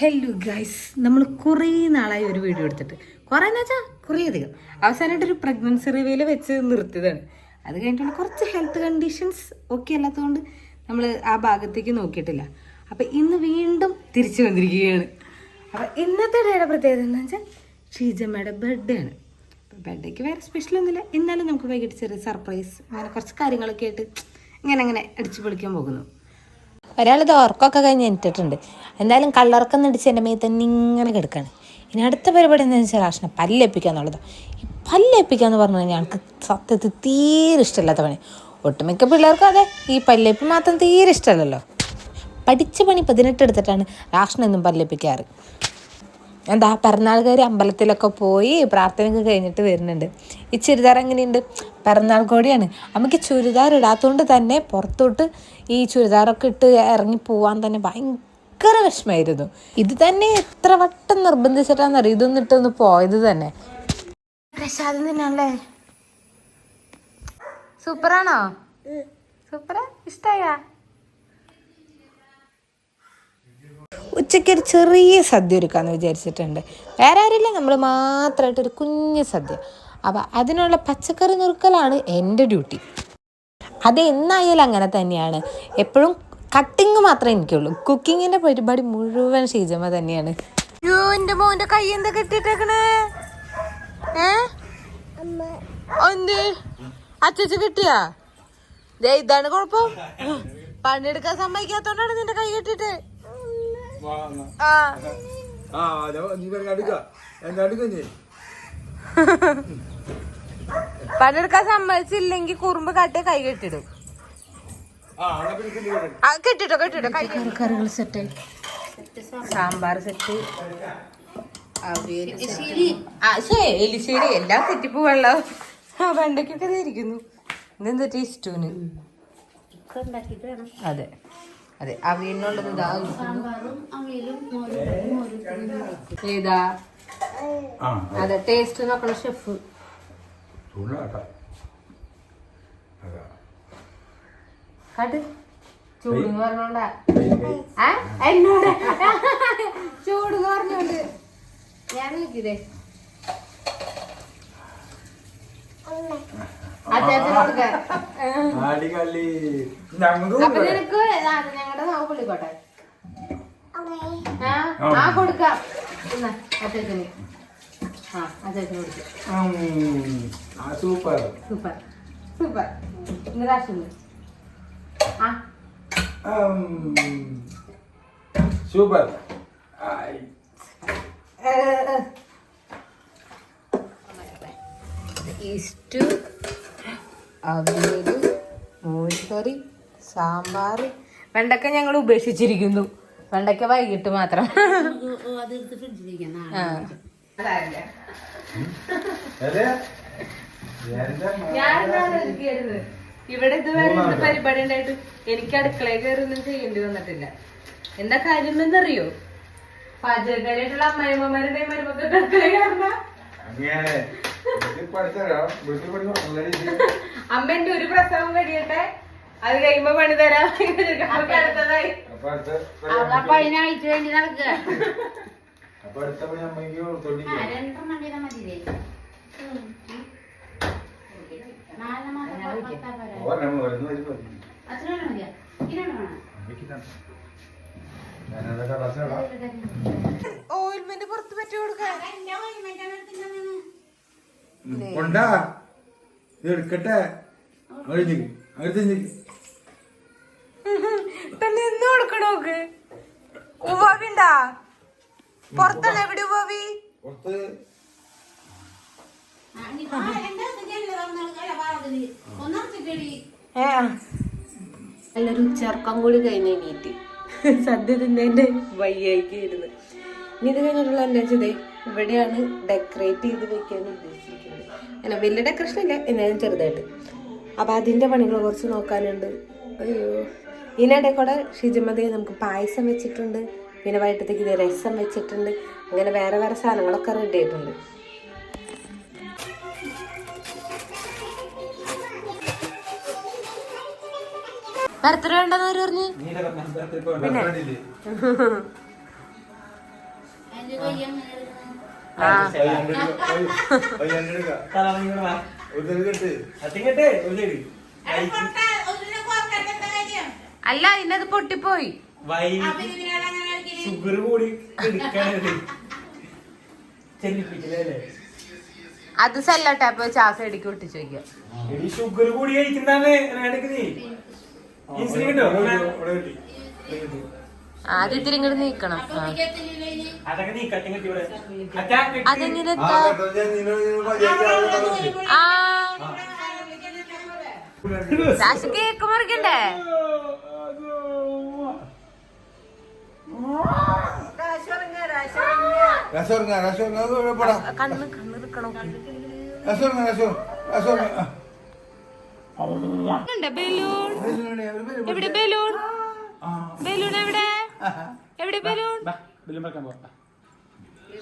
Hello guys നമ്മൾ കുറേ നാളായി ഒരു വീഡിയോ എടുത്തിട്ട്. കുറേ എന്ന് വെച്ചാൽ കുറേ അധികം അവസാനമായിട്ടൊരു പ്രഗ്നൻസി റിവ്യൂൽ വെച്ച് നിർത്തിയതാണ്. അത് കഴിഞ്ഞിട്ടുള്ള കുറച്ച് ഹെൽത്ത് കണ്ടീഷൻസ് ഒക്കെ അല്ലാത്തതുകൊണ്ട് നമ്മൾ ആ ഭാഗത്തേക്ക് നോക്കിയിട്ടില്ല. അപ്പോൾ ഇന്ന് വീണ്ടും തിരിച്ചു വന്നിരിക്കുകയാണ്. അപ്പോൾ ഇന്നത്തെ ഡേയുടെ പ്രത്യേകത എന്താണെന്ന് വെച്ചാൽ ഷീജമ്മയുടെ ബർത്ത്ഡേ ആണ്. അപ്പോൾ ബർത്ത്ഡേക്ക് വേറെ സ്പെഷ്യൽ ഒന്നുമില്ല. എന്നാലും നമുക്ക് വൈകിട്ട് ചെറിയ സർപ്രൈസ് അങ്ങനെ കുറച്ച് കാര്യങ്ങളൊക്കെ ആയിട്ട് ഇങ്ങനെ അങ്ങനെ അടിച്ചു പൊളിക്കാൻ പോകുന്നു. ഒരാളിത് ഉറക്കമൊക്കെ കഴിഞ്ഞ് എണീറ്റിട്ടുണ്ട്. എന്തായാലും കള്ളുറക്കം നടിച്ച് എന്റെ മേത്ത് തന്നെ ഇങ്ങനെ കിടക്കാണ്. ഇനി അടുത്ത പരിപാടി എന്താണെന്ന് വെച്ചാൽ രാഷ്ട്രീയ പല്ലേപ്പിക്കുക എന്നുള്ളതാണ് ഈ പല്ലേപ്പിക്കുക എന്ന് പറഞ്ഞു കഴിഞ്ഞാൽ എനിക്ക് സത്യത്തിൽ തീരെ ഇഷ്ടമില്ലാത്ത പണി ഒട്ടുമിക്ക പിള്ളേർക്കും അതെ ഈ പല്ലേപ്പ് മാത്രം തീരെ ഇഷ്ടമല്ലല്ലോ. പഠിച്ച പണി പതിനെട്ട് എടുത്തിട്ടാണ് രാഷ്ട്രം എന്നും പല്ലേപ്പിക്കാറ് എന്താ പിറന്നാൾ കയറി അമ്പലത്തിലൊക്കെ പോയി പ്രാർത്ഥനയൊക്കെ കഴിഞ്ഞിട്ട് വരുന്നുണ്ട്. ഈ ചുരിദാർ എങ്ങനെയുണ്ട്? പിറന്നാൾ കോടിയാണ്. നമുക്ക് ചുരിദാർ ഇടാത്തതുകൊണ്ട് തന്നെ പുറത്തോട്ട് ഈ ചുരിദാറൊക്കെ ഇട്ട് ഇറങ്ങി പോവാൻ തന്നെ ഭയങ്കര വിഷമമായിരുന്നു ഇത് തന്നെ എത്ര വട്ടം നിർബന്ധിച്ചിട്ടാണെന്നറിയ ഇതൊന്നും ഇട്ടൊന്ന് പോയത് തന്നെ. പ്രസാദം തന്നെയാണല്ലേ? സൂപ്പറാണോ? സൂപ്പറാ? ഇഷ്ടായാ? ഉച്ചയ്ക്ക് ഒരു ചെറിയ സദ്യ ഒരുക്കാന്ന് വിചാരിച്ചിട്ടുണ്ട്. വേറെ ആരില്ല നമ്മൾ മാത്രമായിട്ട് ഒരു കുഞ്ഞ് സദ്യ. അപ്പം അതിനുള്ള പച്ചക്കറി നുറുക്കലാണ് എന്റെ ഡ്യൂട്ടി. അത് എന്നായാലും അങ്ങനെ തന്നെയാണ്. എപ്പോഴും കട്ടിങ് മാത്രമേ എനിക്കുള്ളൂ. കുക്കിങ്ങിന്റെ പരിപാടി മുഴുവൻ ഷീജമ്മ തന്നെയാണ്. എന്റെ മോന്റെ കൈ എന്താ കെട്ടിട്ടേക്കണേ അച്ചച്ച കിട്ടിയാ? ദേ ഇതാണ് കുഴപ്പം. പണിയെടുക്കാൻ സമ്മതിക്കാത്തോണ്ടാണ് നിന്റെ കൈ കെട്ടിട്ട് ആ. ആ അതെ നീ പറഞ്ഞ അടുക്ക. എന്താ അടുക്ക നീ പണിയെടുക്കാൻ സമ്മതിച്ചില്ലെങ്കിൽ കുറുമ്പ് കാട്ടിയ കൈ കെട്ടിടും. കെട്ടിട്ടോ കെട്ടിട്ടോ കൈ. കറികൾ സെറ്റ് സാമ്പാർ സെറ്റ് എലിശ്ശേരി. എല്ലാം തെറ്റിപ്പോ വെള്ളം. വെണ്ടയ്ക്കൊക്കെ ദേ ഇരിക്കുന്നു. ഇതെന്താ ടേസ്റ്റൂന് അതെ അതെ. അവിയലിനുള്ളത് ഇതാ ഇരിക്കുന്നു. ഏതാ? അതെ ടേസ്റ്റ് നോക്കണ ഷെഫ് ചൂടാട്ടാ. അതാ. കട്ട്. ചൂട് പറഞ്ഞോണ്ടാ. ആ എന്നോട്? ചൂട് പറഞ്ഞോണ്ട്. ഞാൻ നോക്കിയതേ അച്ചാച്ചന് കൊടുക്കാൻ ആടികളി ഞങ്ങൾക്ക് അപ്പൊ നിനക്ക് ഞങ്ങളുടെ നാവ് പുള്ളിക്കോട്ടെ. ആ ആ. കൊടുക്കാം. എന്നാ അച്ചാച്ചന് ആ അച്ചാച്ചന് കൊടുക്കാം ആ സൂപ്പർ. സൂപ്പർ. സൂപ്പർ. സൂപ്പർ. ഇസ്റ്റു മോരുകറി സാമ്പാർ വെണ്ടക്ക ഞങ്ങൾ ഉപേക്ഷിച്ചിരിക്കുന്നു. വെണ്ടക്ക വൈകിട്ട് മാത്രം. ആ. ഇവിടെ ഇതുവരെ എന്ത് പരിപാടി ഉണ്ടായിട്ട് എനിക്ക് അടുക്കളയിൽ കയറൊന്നും ചെയ്യേണ്ടി വന്നിട്ടില്ല. എന്താ കാര്യം എന്നറിയോ? പാചകക്കാരായിട്ടുള്ള അമ്മായിമ്മമാരുടെ മരുമക്കൾ അടുക്കളയിൽ കയറണ അങ്ങനെ പഠിച്ചോ വീട്ടിൽ പഠിക്കോ നല്ല രീതിയിൽ അമ്മ എന്റെ ഒരു പ്രസവം കഴിയട്ടെ. അത് കഴിയുമ്പോ പണി തരാം. അപ്പൊ അടുത്തതായി. അപ്പൊ അടുത്ത അപ്പൊ അതിനായിട്ട് വേണ്ടി നടക്കുക. അപ്പൊ അടുത്ത പണി അമ്മയ്ക്ക് തൊണ്ടിക്കാം രണ്ടെണ്ണം വീതം മതിയില്ലേ? നമ്മൾ വരുന്ന വരും മതി. അത്രയും മതിയോ? ഇതിനോട് വേണം അമ്മയ്ക്ക് ഇതാണ്. ഞാനതൊക്കെ ക്ലാസ്സിലാ ഓയിൽമെന്റ് പുറത്ത് പറ്റി കൊടുക്കാൻ കൊണ്ടാ. ഇത് എടുക്കട്ടെ. അങ്ങോട്ട് അങ്ങോട്ട് നിക്ക്. തന്നെ എന്ന് കൊടുക്കണോക്ക് ഉവാവിണ്ടാ പുറത്താണ് എവിടെ പോവി? പുറത്ത്. നല്ലൊരു ചെറുക്കം കൂടി കഴിഞ്ഞ നീറ്റ് സദ്യ തിന്നേന്റെ വയ്യായിക്കായിരുന്നു ഇനി ഇത് കഴിഞ്ഞിട്ടുള്ള എന്താ വെച്ചത് ഇവിടെയാണ് ഡെക്കറേറ്റ് ചെയ്ത് വെക്കാൻ ഉദ്ദേശിക്കുന്നത് അല്ല വലിയ ഡെക്കറേഷൻ ഇല്ല എന്നാലും ചെറുതായിട്ട്. അപ്പൊ അതിന്റെ പണികൾ കുറച്ച് നോക്കാനുണ്ട്. അയ്യോ. ഇതിനിടെ കൂടെ ഷിജമതി നമുക്ക് പായസം വെച്ചിട്ടുണ്ട്. പിന്നെ വൈകിട്ടത്തേക്ക് ഇത് രസം വെച്ചിട്ടുണ്ട്. അങ്ങനെ വേറെ വേറെ സാധനങ്ങളൊക്കെ റെഡി ആയിട്ടുണ്ട്. ബർത്ത്ഡേ ഉണ്ടെന്ന് അവർ പറഞ്ഞു? അല്ല ഇന്നത് പൊട്ടിപ്പോയി. ഷുഗർ കൂടി അത് സെല്ലോ ടാപ്പ് വെച്ച് ആ സൈഡിക്ക് ഒട്ടിച്ചു എടി ഷുഗർ കൂടി കഴിക്കുന്നതാണ് നീ. ഇൻസുലിൻ കിട്ടോ? ആദ്യം ഇത്തിരി ഇങ്ങോട്ട് നീക്കണം. അതൊക്കെ ഇവിടെ. അതെങ്ങനെ ആ കേക്ക് മുറിക്കണ്ടേ? രസോർങ്ങ രസോർങ്ങ പോടാ. കണ്ണ് കണ്ണ് നിക്കണം രസോർങ്ങ രസോർ രസോർങ്ങ ബലൂൺ. എവിടെ ബലൂൺ? ബലൂൺ എവിടെ? എവിടെ ബലൂൺ? ബില്ലും പറക്കാൻ പോവാ.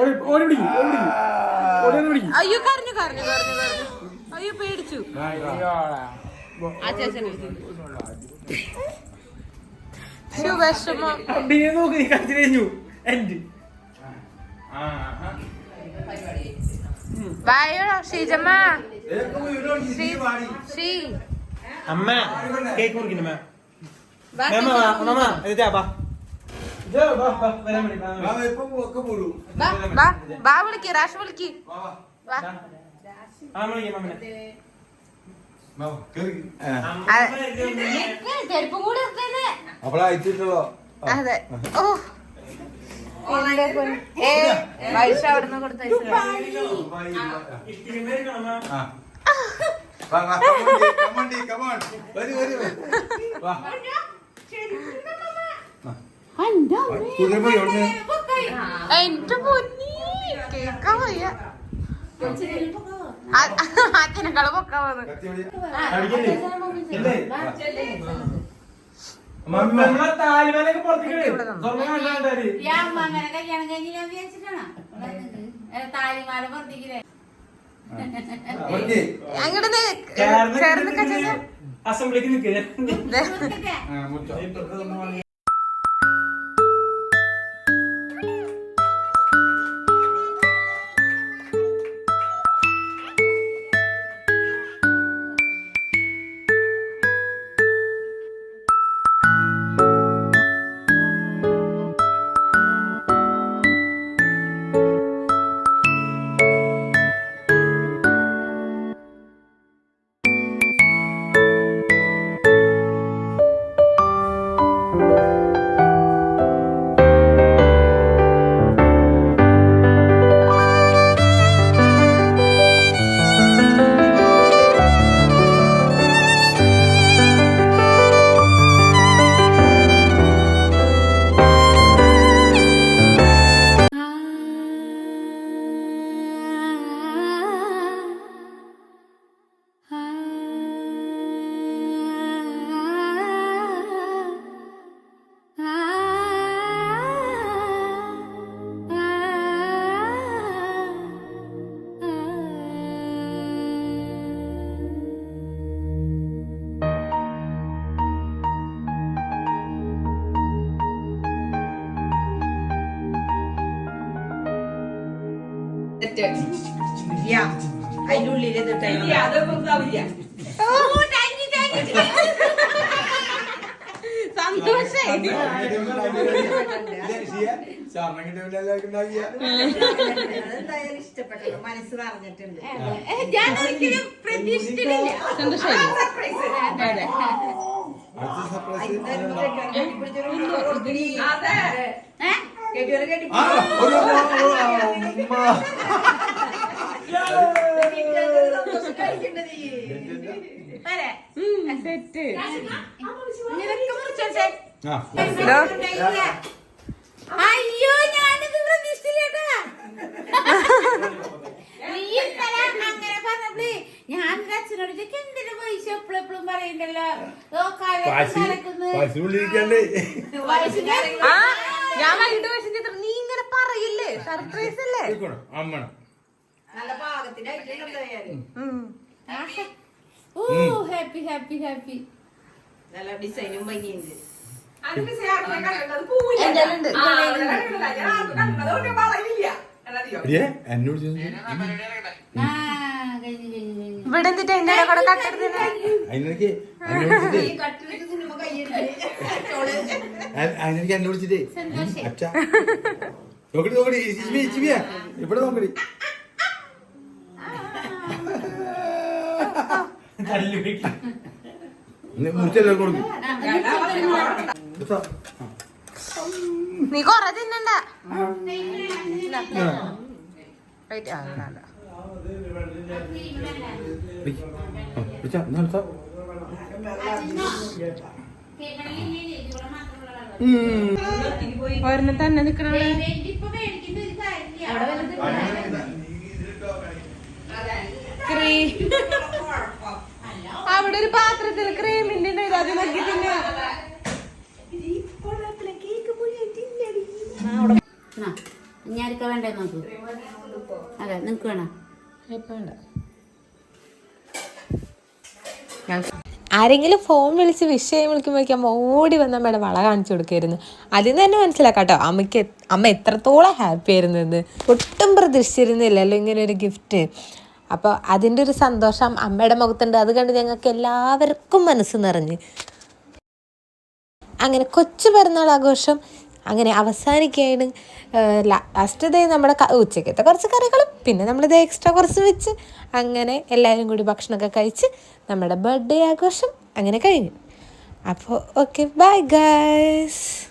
ഓടി ഓടി പിടിക്കും ഓടി ഓടി അയ്യോ കരഞ്ഞു കരഞ്ഞു കരഞ്ഞു കരഞ്ഞു. അയ്യോ പേടിച്ചു. ആ കഴിഞ്ഞു എൻഡ് വായോ ഷീജമ്മ ശ്രീ അമ്മ കേക്ക് മുറിക്കുന്നു വാ വിളിക്ക് റാഷ് വിളിക്ക്. വാ ആ വിളിക്കാം മാമനെ ആ. ചെരുപ്പും കൂടി എടുത്തേനെ അപ്പഴാ അയച്ചിട്ടുള്ളോ അതെ ഓ പൈസ അവിടുന്ന് കൊടുത്ത എന്റെ പൊന്നി കേക്കാൻ വയ്യ അങ്ങോട്ട് കച്ചാ അസംബ്ലിക്ക് നിൽക്കുക അതിന്റെ ഉള്ളിൽ സന്തോഷേ. മനസ്സ് നിറഞ്ഞിട്ടുണ്ട് ഞാൻ ഒരിക്കലും പ്രതീക്ഷിച്ചിട്ടില്ല. സന്തോഷായി. അയ്യോ ഞാനിത് പ്രതീക്ഷിച്ചില്ലേട്ടാ നീ അങ്ങനെ പറഞ്ഞപ്പോഴേ ഞാൻ അച്ഛനോട് ചോദിച്ചു എന്തിനു പൈസ എപ്പോഴും എപ്പോഴും പറയണ്ടല്ലോ ഞാൻ വൈകിട്ട് വിളിച്ച നീ ഇങ്ങനെ പറയില്ലേ? സർപ്രൈസ് അല്ലേ? നല്ല. ഓ ഹാപ്പി ഹാപ്പി ഹാപ്പി നല്ല ഡിസൈനും ഭംഗിയുണ്ട്. ഇവിടെ എന്നിട്ട് എന്റെ കൂടെ അതിനെനിക്ക് വിളിച്ചിട്ടേ. അച്ഛാ. നോക്കടി നോക്കടി. ഇവിടെ നോക്കടി. മുറിച്ചെല്ലാം കൊടുക്കും. നീ കൊറേ തിന്നണ്ട. ഒരെണ്ണം തന്നെ നിക്കണ അവിടെ ഒരു പാത്രത്തിൽ ക്രീമിന്റെ ഉണ്ട് അത് നോക്കി തിന്ന ഞാനിക്ക വേണ്ടേ നോക്കൂ. അതെ നിങ്ങക്ക് വേണം? ആരെങ്കിലും ഫോൺ വിളിച്ച് വിഷയം വിളിക്കുമ്പോഴേക്കും അമ്മ ഓടി വന്ന് അമ്മയുടെ വള കാണിച്ചു കൊടുക്കായിരുന്നു. അതിൽ നിന്ന് തന്നെ മനസ്സിലാക്കാട്ടോ അമ്മയ്ക്ക് അമ്മ എത്രത്തോളം ഹാപ്പി ആയിരുന്നെന്ന് ഒട്ടും പ്രതീക്ഷിച്ചിരുന്നില്ലല്ലോ ഇങ്ങനെ ഒരു ഗിഫ്റ്റ് അപ്പോൾ അതിന്റെ ഒരു സന്തോഷം അമ്മയുടെ മുഖത്തുണ്ട്. അത് കണ്ട് ഞങ്ങൾക്ക് എല്ലാവർക്കും മനസ്സ് നിറഞ്ഞ്. അങ്ങനെ കൊച്ചു പിറന്നാൾ ആഘോഷം അങ്ങനെ അവസാനിക്കുകയാണ്. ലാസ്റ്റ് ഡേ നമ്മുടെ ഉച്ചയ്ക്കത്തെ കുറച്ച് കറികളും പിന്നെ നമ്മളിത് എക്സ്ട്രാ കുറച്ച് വെച്ച് അങ്ങനെ എല്ലാവരും കൂടി ഭക്ഷണമൊക്കെ കഴിച്ച് നമ്മുടെ ബർത്ത്ഡേ ആഘോഷം അങ്ങനെ കഴിഞ്ഞു. അപ്പോൾ ഓക്കെ ബൈ ഗൈസ്